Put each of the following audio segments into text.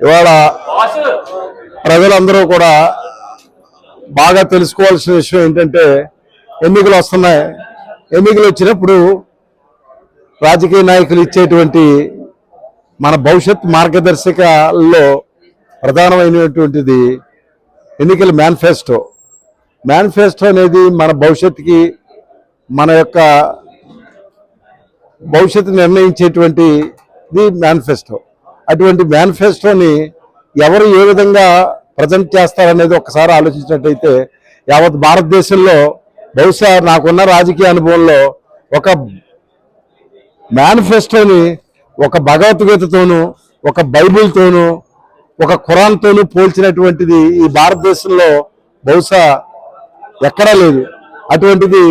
ఇవాళ ప్రజలందరూ కూడా బాగా తెలుసుకోవాల్సిన విషయం ఏంటంటే ఎన్నికలు వస్తున్నాయి. ఎన్నికలు వచ్చినప్పుడు రాజకీయ నాయకులు ఇచ్చేటువంటి మన భవిష్యత్ మార్గదర్శకాల్లో ప్రధానమైనటువంటిది ఎన్నికల మేనిఫెస్టో. మేనిఫెస్టో అనేది మన భవిష్యత్తుకి మన యొక్క భవిష్యత్తు నిర్ణయించేటువంటి ఇది మేనిఫెస్టో. అటువంటి మేనిఫెస్టోని ఎవరు ఏ విధంగా ప్రజెంట్ చేస్తారనేది ఒకసారి ఆలోచించినట్టయితే యావత్ భారతదేశంలో బహుశా నాకున్న రాజకీయ అనుభవంలో ఒక మేనిఫెస్టోని ఒక భగవద్గీతతోనూ ఒక బైబిల్తోనూ ఒక ఖురాన్తోనూ పోల్చినటువంటిది ఈ భారతదేశంలో బహుశా ఎక్కడా లేదు. అటువంటిది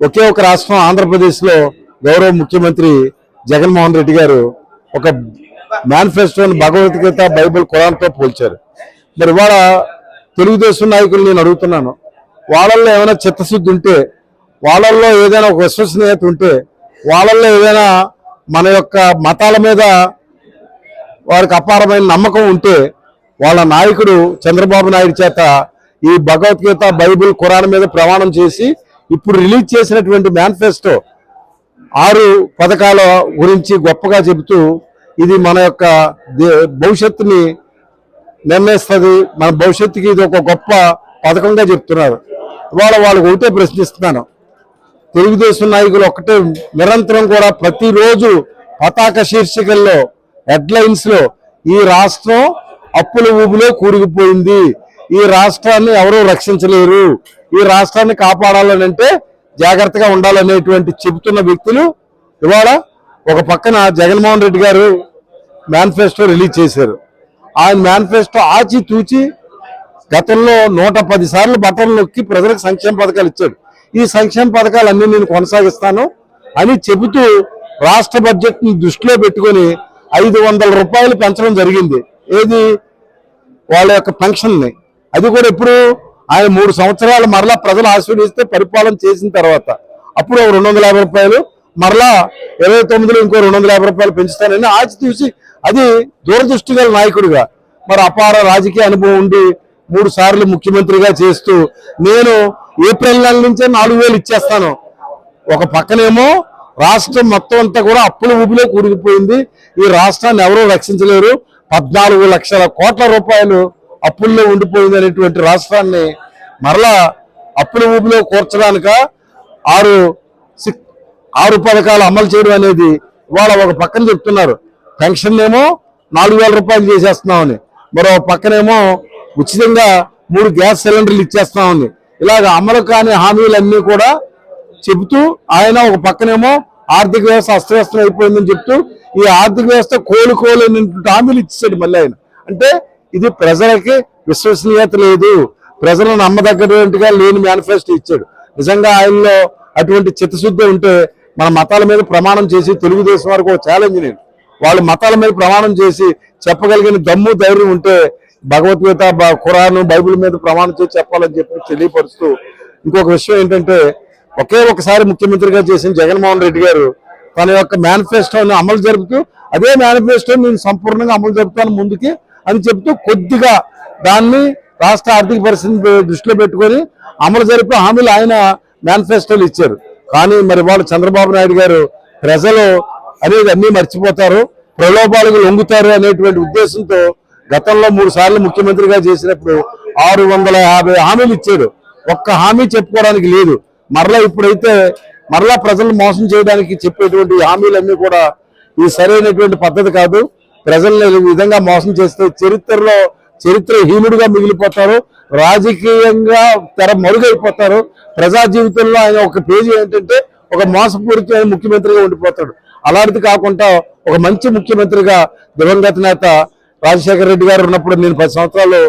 ఒకే ఒక రాష్ట్రం ఆంధ్రప్రదేశ్లో గౌరవ ముఖ్యమంత్రి జగన్మోహన్ రెడ్డి గారు ఒక మేనిఫెస్టోని భగవద్గీత బైబిల్ కురాన్తో పోల్చారు. మరి ఇవాళ తెలుగుదేశం నాయకులు నేను అడుగుతున్నాను వాళ్ళల్లో ఏమైనా చిత్తశుద్ధి ఉంటే వాళ్ళల్లో ఏదైనా ఒక విశ్వసనీయత ఉంటే వాళ్ళల్లో ఏదైనా మన యొక్క మతాల మీద వారికి అపారమైన నమ్మకం ఉంటే వాళ్ళ నాయకుడు చంద్రబాబు నాయుడు చేత ఈ భగవద్గీత బైబిల్ ఖురాన్ మీద ప్రమాణం చేసి ఇప్పుడు రిలీజ్ చేసినటువంటి మేనిఫెస్టో ఆరు పథకాల గురించి గొప్పగా చెబుతూ ఇది మన యొక్క భవిష్యత్తుని నిర్ణయిస్తుంది. మన భవిష్యత్తుకి ఇది ఒక గొప్ప పథకంగా చెప్తున్నారు. ఇవాళ వాళ్ళకి ఒకటే ప్రశ్నిస్తున్నాను. తెలుగుదేశం నాయకులు ఒకటే నిరంతరం కూడా ప్రతిరోజు పతాక శీర్షికల్లో హెడ్లైన్స్లో ఈ రాష్ట్రం అప్పుల ఊబిలో కూరుకుపోయింది. ఈ రాష్ట్రాన్ని ఎవరూ రక్షించలేరు. ఈ రాష్ట్రాన్ని కాపాడాలని అంటే జాగ్రత్తగా ఉండాలనేటువంటి చెబుతున్న వ్యక్తులు ఇవాళ ఒక పక్కన జగన్మోహన్ రెడ్డి గారు మేనిఫెస్టో రిలీజ్ చేశారు. ఆయన మేనిఫెస్టో ఆచి తూచి గతంలో నూట పది సార్లు బట్టలు నొక్కి ప్రజలకు సంక్షేమ పథకాలు ఇచ్చాడు. ఈ సంక్షేమ పథకాలన్నీ నేను కొనసాగిస్తాను అని చెబుతూ రాష్ట్ర బడ్జెట్ని దృష్టిలో పెట్టుకొని ఐదు వందల రూపాయలు పెంచడం జరిగింది. ఏది? వాళ్ళ యొక్క పెన్షన్ని అది కూడా ఎప్పుడు? ఆయన మూడు సంవత్సరాలు మరలా ప్రజలు ఆశీర్వదిస్తే పరిపాలన చేసిన తర్వాత. అప్పుడు రెండు వందల యాభై రూపాయలు మరలా ఇరవై తొమ్మిదిలో ఇంకో రెండు వందల యాభై రూపాయలు పెంచుతానని ఆచి చూసి అది దూరదృష్టి గల నాయకుడిగా మరి అపార రాజకీయ అనుభవం ఉండి మూడు సార్లు ముఖ్యమంత్రిగా చేస్తూ నేను ఏప్రిల్ నెల నుంచే నాలుగు వేలు ఇచ్చేస్తాను. ఒక పక్కనేమో రాష్ట్రం మొత్తం అంతా కూడా అప్పుల ఊపిలో కూరుకుపోయింది. ఈ రాష్ట్రాన్ని ఎవరూ రక్షించలేరు. పద్నాలుగు లక్షల కోట్ల రూపాయలు అప్పుల్లో ఉండిపోయింది అనేటువంటి రాష్ట్రాన్ని మరలా అప్పుల ఊపిలో కూర్చడానిక ఆరు సిక్- ఆరు పథకాలు అమలు చేయడం అనేది ఇవాళ ఒక పక్కన చెప్తున్నారు. పెన్షన్ ఏమో నాలుగు వేల రూపాయలు చేసేస్తున్నామని. మరో పక్కనేమో ఉచితంగా మూడు గ్యాస్ సిలిండర్లు ఇచ్చేస్తున్నామని. ఇలాగ అమలు కాని హామీలన్నీ కూడా చెబుతూ ఆయన ఒక పక్కనేమో ఆర్థిక వ్యవస్థ అస్తవ్యస్తం అయిపోయిందని చెప్తూ ఈ ఆర్థిక వ్యవస్థ కోలుకోలేనటువంటి హామీలు ఇచ్చేసాడు మళ్ళీ ఆయన. అంటే ఇది ప్రజలకి విశ్వసనీయత లేదు. ప్రజలను నమ్మదగ్గట్టుగా లేని మేనిఫెస్టో ఇచ్చాడు. నిజంగా ఆయనలో అటువంటి చిత్తశుద్ధి ఉంటే మన మతాల మీద ప్రమాణం చేసి తెలుగుదేశం వారికి ఒక ఛాలెంజ్ నేను వాళ్ళు మతాల మీద ప్రమాణం చేసి చెప్పగలిగిన దమ్ము ధైర్యం ఉంటే భగవద్గీత ఖురాను బైబిల్ మీద ప్రమాణం చేసి చెప్పాలని చెప్పి తెలియపరుస్తూ ఇంకొక విషయం ఏంటంటే ఒకే ఒకసారి ముఖ్యమంత్రిగా చేసిన జగన్మోహన్ రెడ్డి గారు తన యొక్క మేనిఫెస్టోని అమలు జరుపుతూ అదే మేనిఫెస్టో నేను సంపూర్ణంగా అమలు జరుపుతాను ముందుకి అని చెప్తూ కొద్దిగా దాన్ని రాష్ట్ర ఆర్థిక పరిస్థితిని దృష్టిలో పెట్టుకొని అమలు జరిపే హామీలు ఆయన మేనిఫెస్టోలు ఇచ్చారు. కానీ మరి వాళ్ళు చంద్రబాబు నాయుడు గారు ప్రజలు అనేది అన్ని మర్చిపోతారు ప్రలోభాలకు లొంగుతారు అనేటువంటి ఉద్దేశంతో గతంలో మూడు సార్లు ముఖ్యమంత్రిగా చేసినప్పుడు ఆరు వందల యాభై హామీలు ఇచ్చాడు ఒక్క హామీ చెప్పుకోవడానికి లేదు. మరలా ఇప్పుడైతే మరలా ప్రజలను మోసం చేయడానికి చెప్పేటువంటి హామీలన్నీ కూడా ఈ సరైనటువంటి పద్ధతి కాదు. ప్రజల్ని ఈ విధంగా మోసం చేస్తే చరిత్రలో చరిత్ర హీనుడుగా మిగిలిపోతారు. రాజకీయంగా తెర మరుగైపోతారు. ప్రజా జీవితంలో ఆయన ఒక పేజీ ఏంటంటే ఒక మోసపూరితమైన ముఖ్యమంత్రిగా ఉండిపోతాడు. అలాంటిది కాకుండా ఒక మంచి ముఖ్యమంత్రిగా దివంగత నేత రాజశేఖర రెడ్డి గారు ఉన్నప్పుడు నేను పది సంవత్సరాలు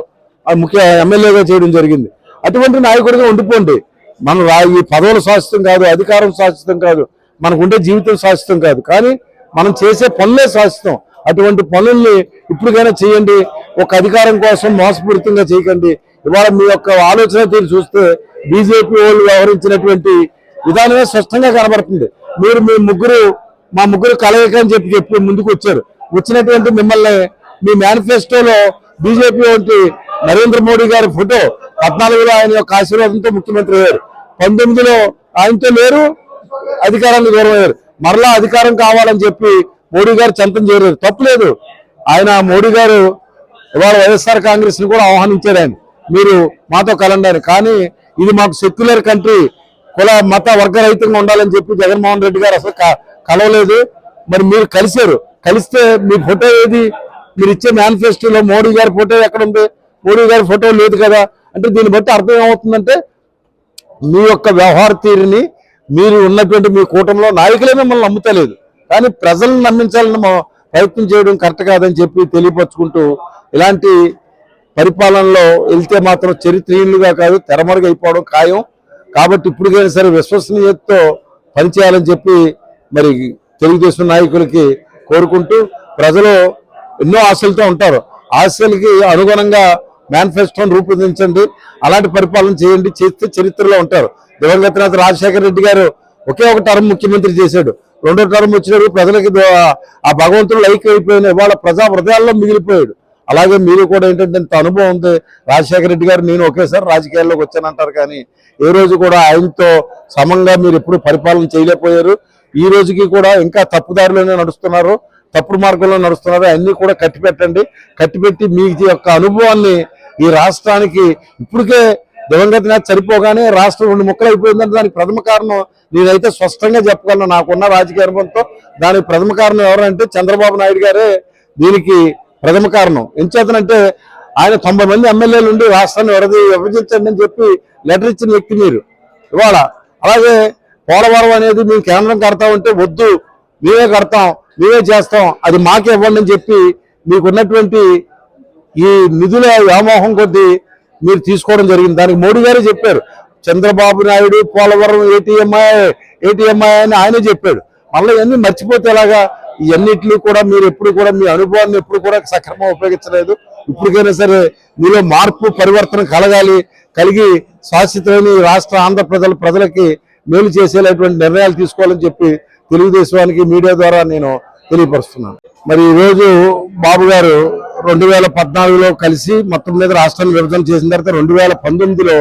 ముఖ్య ఎమ్మెల్యేగా చేయడం జరిగింది. అటువంటి నాయకుడిగా ఉండిపోండి. మన ఈ పదవులు శాశ్వతం కాదు అధికారం శాశ్వతం కాదు మనకు ఉండే జీవితం శాశ్వతం కాదు. కానీ మనం చేసే పనులే శాశ్వతం. అటువంటి పనుల్ని ఇప్పటికైనా చేయండి. ఒక అధికారం కోసం మోసపూరితంగా చేయకండి. ఇవాళ మీ యొక్క ఆలోచన తీరు చూస్తే బీజేపీ వాళ్ళు వ్యవహరించినటువంటి విధానమే స్పష్టంగా కనబడుతుంది. మీరు మీ ముగ్గురు మా ముగ్గురు కలయిక అని చెప్పి చెప్పి ముందుకు వచ్చారు. వచ్చినటువంటి మిమ్మల్ని మీ మేనిఫెస్టోలో బీజేపీ వంటి నరేంద్ర మోడీ గారి ఫోటో పద్నాలుగులో ఆయన యొక్క ఆశీర్వాదంతో ముఖ్యమంత్రి అయ్యారు. పంతొమ్మిదిలో ఆయనతో లేరు అధికారాన్ని దూరం అయ్యారు మరలా అధికారం కావాలని చెప్పి మోడీ గారు చంతం చేయలేదు. తప్పులేదు ఆయన మోడీ గారు ఇవాళ వైఎస్ఆర్ కాంగ్రెస్ని కూడా ఆహ్వానించారు ఆయన. మీరు మాతో కలండారు కానీ ఇది మాకు సెక్యులర్ కంట్రీ కుల మత వర్గరహితంగా ఉండాలని చెప్పి జగన్మోహన్ రెడ్డి గారు అసలు క- కలవలేదు. మరి మీరు కలిశారు. కలిస్తే మీ ఫోటో ఏది? మీరు ఇచ్చే మేనిఫెస్టోలో మోడీ గారి ఫోటో ఎక్కడ ఉంది మోడీ గారి ఫోటో లేదు కదా? అంటే దీన్ని బట్టి అర్థం ఏమవుతుందంటే మీ యొక్క వ్యవహార తీరుని మీరు ఉన్నటువంటి మీ కూటమిలో నాయకులే మిమ్మల్ని నమ్ముతలేదు. కానీ ప్రజలను నమ్మించాలని ప్రయత్నం చేయడం కరెక్ట్ కాదని చెప్పి తెలియపరుచుకుంటూ ఇలాంటి పరిపాలనలో వెళ్తే మాత్రం చరిత్రహీనులుగా కాదు తెరమరుగు అయిపోవడం ఖాయం. కాబట్టి ఇప్పటికైనా సరే విశ్వసనీయతతో పనిచేయాలని చెప్పి మరి తెలుగుదేశం నాయకులకి కోరుకుంటూ ప్రజలు ఎన్నో ఆశలతో ఉంటారు. ఆశలకి అనుగుణంగా మేనిఫెస్టోను రూపొందించండి. అలాంటి పరిపాలన చేయండి. చేస్తే చరిత్రలో ఉంటారు. దివంగత నేత రాజశేఖర రెడ్డి గారు ఒకే ఒక టర్మ్ ముఖ్యమంత్రి చేశాడు. రెండో టర్మ్ వచ్చినప్పుడు ప్రజలకి ఆ భగవంతుడు లైక్ అయిపోయిన ఇవాళ ప్రజా హృదయాల్లో మిగిలిపోయాడు. అలాగే మీరు కూడా ఏంటంటే ఇంత అనుభవం ఉంది. రాజశేఖర రెడ్డి గారు నేను ఒకేసారి రాజకీయాల్లోకి వచ్చానంటారు కానీ ఏ రోజు కూడా ఆయనతో సమంగా మీరు ఎప్పుడు పరిపాలన చేయలేకపోయారు. ఈ రోజుకి కూడా ఇంకా తప్పుదారిలోనే నడుస్తున్నారు తప్పుడు మార్గంలో నడుస్తున్నారు. అన్నీ కూడా కట్టిపెట్టండి. కట్టిపెట్టి మీ యొక్క అనుభవాన్ని ఈ రాష్ట్రానికి ఇప్పటికే దివంగత నేత చనిపోగానే రాష్ట్రం రెండు ముక్కలు అయిపోయిందంటే దానికి ప్రథమ కారణం నేనైతే స్పష్టంగా చెప్పగలను. నాకున్న రాజకీయ అనుభవంతో దానికి ప్రథమ కారణం ఎవరంటే చంద్రబాబు నాయుడు గారే. దీనికి ప్రథమ కారణం. ఎంచేతనంటే ఆయన తొంభై మంది ఎమ్మెల్యేలు ఉండి రాష్ట్రాన్ని విడది విభజించండి అని చెప్పి లెటర్ ఇచ్చిన వ్యక్తి మీరు. ఇవాళ అలాగే పోలవరం అనేది మేము కేంద్రం కడతా ఉంటే వద్దు మేమే కడతాం మేమే చేస్తాం అది మాకే ఇవ్వండి అని చెప్పి మీకున్నటువంటి ఈ నిధుల వ్యామోహం కొద్దీ మీరు తీసుకోవడం జరిగింది. దానికి మోడీ గారే చెప్పారు. చంద్రబాబు నాయుడు పోలవరం ఏటీఎంఐ ఏటీఎంఐ అని ఆయనే చెప్పాడు. మళ్ళీ ఇవన్నీ మర్చిపోతే ఎలాగా? ఇవన్నిటిని కూడా మీరు ఎప్పుడు కూడా మీ అనుభవాన్ని ఎప్పుడు కూడా సక్రమంగా ఉపయోగించలేదు. ఇప్పటికైనా సరే మీలో మార్పు పరివర్తన కలగాలి కలిగి శాశ్వతమైన రాష్ట్ర ఆంధ్ర ప్రజల ప్రజలకి మేలు చేసేలాంటి నిర్ణయాలు తీసుకోవాలని చెప్పి తెలుగుదేశానికి మీడియా ద్వారా నేను తెలియపరుస్తున్నాను. మరి ఈ రోజు బాబు గారు రెండు వేల పద్నాలుగులో కలిసి మొత్తం మీద రాష్ట్రాన్ని విభజన చేసిన తర్వాత రెండు వేల పంతొమ్మిదిలో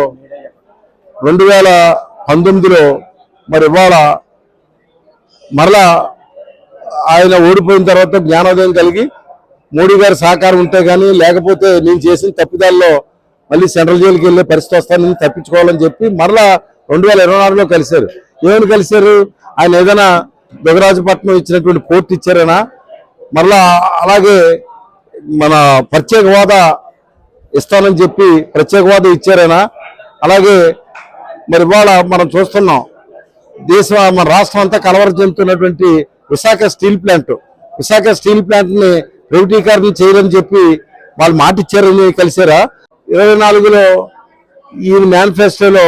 రెండు వేల పంతొమ్మిదిలో మరి ఇవాళ మరలా ఆయన ఓడిపోయిన తర్వాత జ్ఞానోదయం కలిగి మోడీ గారి సహకారం ఉంటే కానీ లేకపోతే నేను చేసిన తప్పిదాల్లో మళ్ళీ సెంట్రల్ జైలుకి వెళ్ళే పరిస్థితి వస్తానని తప్పించుకోవాలని చెప్పి మరలా రెండు వేల ఇరవై నాలుగులో కలిశారు. ఏమని కలిశారు? ఆయన ఏదైనా దుగరాజపట్నం ఇచ్చినటువంటి పోర్ట్ ఇచ్చారనా? మరలా అలాగే మన ప్రత్యేక హోదా ఇస్తానని చెప్పి ప్రత్యేక హోదా ఇచ్చారనా? అలాగే మరి ఇవాళ మనం చూస్తున్నాం దేశం మన రాష్ట్రం అంతా కలవర చెందుతున్నటువంటి Visakha steel plant. Visakha steel ప్లాంట్ని ప్రైవేటీకరణ చేయాలని చెప్పి వాళ్ళు మాటిచ్చారని కలిసారా? ఇరవై నాలుగులో ఈ మేనిఫెస్టోలో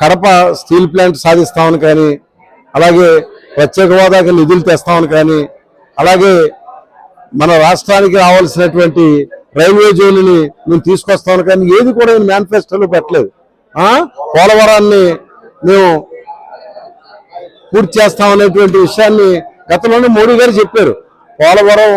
కడప స్టీల్ ప్లాంట్ సాధిస్తామని కానీ అలాగే ప్రత్యేక హోదాకి నిధులు తెస్తామని కానీ అలాగే మన రాష్ట్రానికి రావాల్సినటువంటి రైల్వే జోన్ని మేము తీసుకొస్తామని కానీ ఏది కూడా మేనిఫెస్టోలో పెట్టలేదు. పోలవరాన్ని మేము పూర్తి చేస్తామనేటువంటి విషయాన్ని గతంలోనే మోడీ గారు చెప్పారు పోలవరం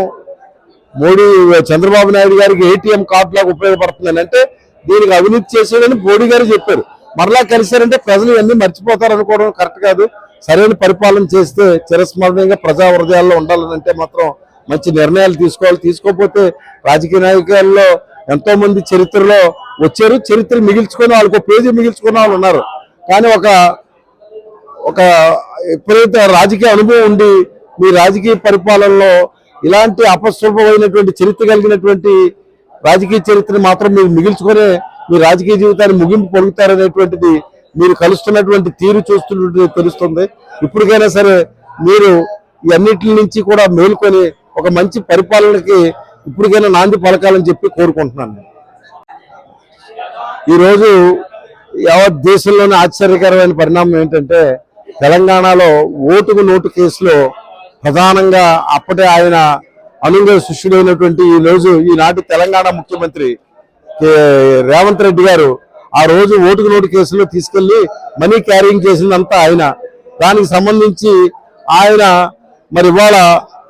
మోడీ చంద్రబాబు నాయుడు గారికి ఏటీఎం కార్డు లాగా ఉపయోగపడుతుందని. అంటే దీనికి అవినీతి చేసేదని మోడీ గారు చెప్పారు. మరలా కలిశారంటే ప్రజలు ఇవన్నీ మర్చిపోతారు అనుకోవడం కరెక్ట్ కాదు. సరైన పరిపాలన చేస్తే చిరస్మరణీయంగా ప్రజా హృదయాల్లో ఉండాలని అంటే మాత్రం మంచి నిర్ణయాలు తీసుకోవాలి. తీసుకోకపోతే రాజకీయ నాయకుల్లో ఎంతో మంది చరిత్రలో వచ్చారు. చరిత్ర మిగిల్చుకొని వాళ్ళకు ఒక పేజీ మిగిల్చుకున్న వాళ్ళు ఉన్నారు. కానీ ఒక ఒక ఎప్పుడైతే రాజకీయ అనుభవం ఉండి మీ రాజకీయ పరిపాలనలో ఇలాంటి అపశుభమైనటువంటి చరిత్ర కలిగినటువంటి రాజకీయ చరిత్రని మాత్రం మీరు మిగిల్చుకునే మీ రాజకీయ జీవితాన్ని ముగింపు పొందుతారనేటువంటిది మీరు కలుస్తున్నటువంటి తీరు చూస్తున్నటువంటి తెలుస్తుంది. ఇప్పటికైనా సరే మీరు ఇవన్నిటి అన్నిటి నుంచి కూడా మేలుకొని ఒక మంచి పరిపాలనకి ఇప్పటికైనా నాంది పలకాలని చెప్పి కోరుకుంటున్నాను. ఈరోజు యావత్ దేశంలోనే ఆశ్చర్యకరమైన పరిణామం ఏంటంటే తెలంగాణలో ఓటుకు నోటు కేసులో ప్రధానంగా అప్పటి ఆయన అనుంగ శిష్యుడైనటువంటి ఈ రోజు ఈనాటి తెలంగాణ ముఖ్యమంత్రి రేవంత్ రెడ్డి గారు ఆ రోజు ఓటుకు నోటు కేసులో తీసుకెళ్ళి మనీ క్యారింగ్ చేసిందంతా ఆయన. దానికి సంబంధించి ఆయన మరి ఇవాళ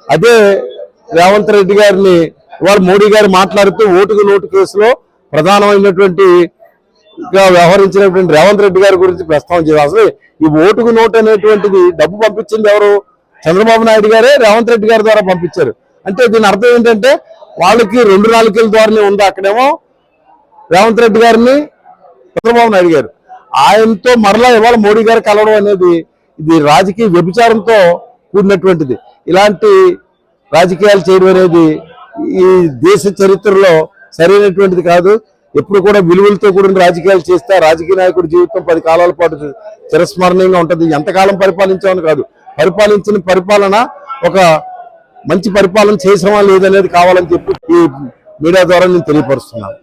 అదే రేవంత్ రెడ్డి గారిని ఇవాళ మోడీ గారు మాట్లాడుతూ ఓటుకు నోటు కేసులో ప్రధానమైనటువంటి వ్యవహరించినటువంటి రేవంత్ రెడ్డి గారి గురించి ప్రస్తావన చేయాలి అసలు ఈ ఓటుకు నోటు అనేటువంటిది డబ్బు పంపించింది ఎవరు? చంద్రబాబు నాయుడు గారే రేవంత్ రెడ్డి గారి ద్వారా పంపించారు. అంటే దీని అర్థం ఏంటంటే వాళ్ళకి రెండు నాలుగేళ్ళ ద్వారానే ఉంది అక్కడేమో రేవంత్ రెడ్డి గారిని చంద్రబాబు నాయుడు గారు. ఆయనతో మరలా ఇవాళ మోడీ గారు కలవడం అనేది ఇది రాజకీయ వ్యభిచారంతో కూడినటువంటిది. ఇలాంటి రాజకీయాలు చేయడం అనేది ఈ దేశ చరిత్రలో సరైనటువంటిది కాదు. ఎప్పుడు కూడా విలువలతో కూడిన రాజకీయాలు చేస్తే రాజకీయ నాయకుడి జీవితం పది కాలాల పాటు చిరస్మరణీయంగా ఉంటుంది. ఎంతకాలం పరిపాలించామని కాదు. పరిపాలించిన పరిపాలన ఒక మంచి పరిపాలన చేసామా లేదనేది కావాలని చెప్పి ఈ మీడియా ద్వారా నేను తెలియపరుస్తున్నాను.